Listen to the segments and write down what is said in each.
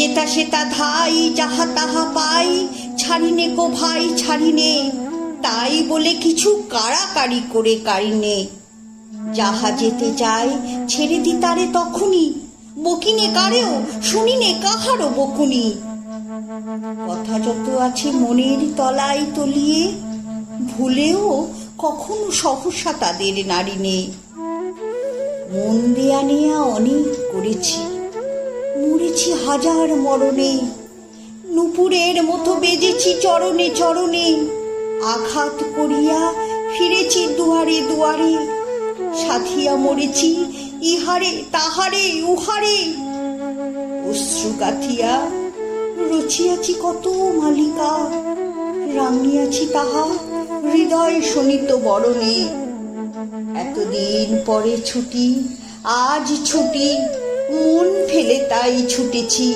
যেতা সেতা ধাই, যাহা তাহা পাই, ছাড়িনে গো ভাই, ছাড়িনে। তাই বলে কিছু কাড়াকাড়ি করে কাড়িনে। যাহা যেতে চায়, ছেড়ে দি তারে তখনই। বকিনে কারেও, শুনিনে কাহারও বকুনি। কথা যত আছে মনের তলায় তলিয়ে, ভুলেও কখনো সহসা তাদের নারীনে মন দেয়া নেয়া অনেক করেছি। মরেছি হাজার মরণে। নুপুরের মতো বেজেছি চরণে চরণে। আঘাত করিয়া ফিরেছি দুয়ারে দুয়ারে। সাথিয়া মরেছি ইহারে তাহারে উহারে। অশ্রু গাথিয়া রচিয়াছি কত মালিকা। রাঙিয়াছি তাহা হৃদয় শোনিত বরণে। এতদিন পরে ছুটি, আজ ছুটি। মন ফেলে তাই ছুটেছি।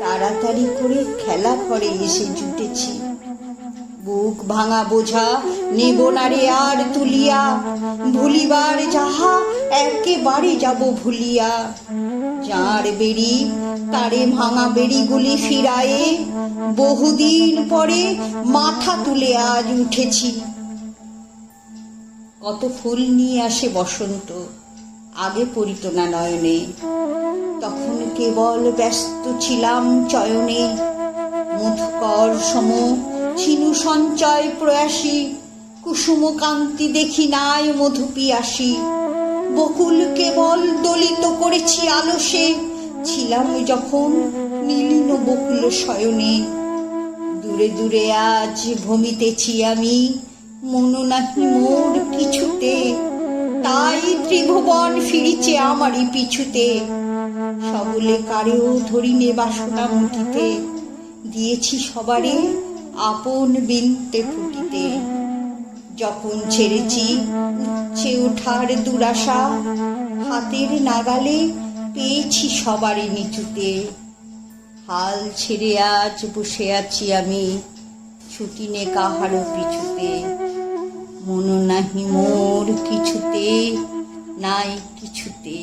তাড়াতাড়ি করে খেলা ঘরে এসে জুটেছি। বুক ভাঙা বোঝা নেব না রে আর তুলিয়া। ভুলিবার যাহা একেবারে যাব ভুলিয়া। যার বেরি তারে ভাঙা বেরিগুলি ফিরায়ে বহুদিন পরে মাথা তুলে আজ উঠেছি। কত ফুল নিয়ে আসে বসন্ত। আগে পড়িত না নয়নে তখন কেবল ব্যস্ত ছিলাম চয়নে। মধুকর সম ছিনু সঞ্চয় প্রয়াসী কুসুম কান্তি দেখি নাই মধু পিয়াসী বকুল কেবল দলিত করেছি আলসে, ছিলাম যখন নীলিন বকুল শয়নে। দূরে দূরে আজ ভমিতেছি আমি, মনো নাহি মোর তাই ত্রিভুবন ফিরিছে আমারই পিছুতে। সবলে কারেও ধরিনে বাসনা মুঠিতে দিয়েছি সবারে আপন বিনতে ফুটিতে। যখন ছেড়েছি উচ্ছে ওঠার দুরাশা, হাতের নাগালে পেয়েছি সবারই নিচুতে। হাল ছেড়ে আজ বসে আছি আমি ছুটি নে কাহারও পিছুতে। মন নাহি মোর কিছুতে। নাই কিছুতে